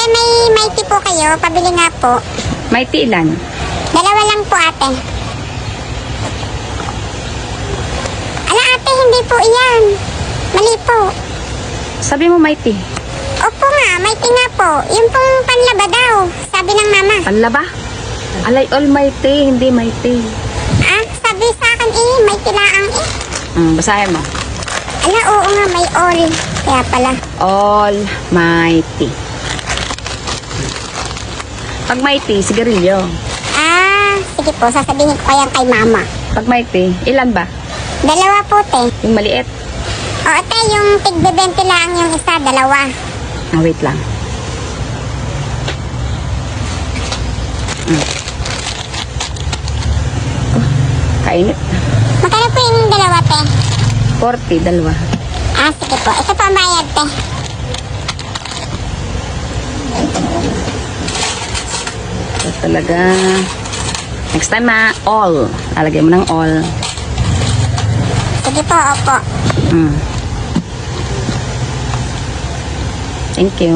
Ate, may mighty po kayo. Pabili nga po. Mighty ilan? Dalawa lang po, ate. Ala, ate, hindi po iyan. Mali po. Sabi mo mighty. Opo nga, mighty nga po. Yung pong panlaba daw. Sabi ng mama. Panlaba? Alay almighty, hindi mighty. Ah, sabi sa akin eh, mighty laang eh. Mm, basahin mo. Ala, oo nga, may all. Kaya pala. Almighty. Pag mighty, sigarilyo. Ah, sige po, sasabihin ko kaya kay mama. Pag mighty, ilan ba? Dalawa po, te. Yung maliit. O, te, yung tigbe-20 lang yung isa, dalawa. Ah, wait lang. Mm. Oh, kainit. Magkano po yung dalawa, te? 40, dalawa. Ah, sige po. Ito po ang bayad, te. Talaga. Next time ha, all. Lalagay mo ng all. Sige po, opo. Mm. Thank you.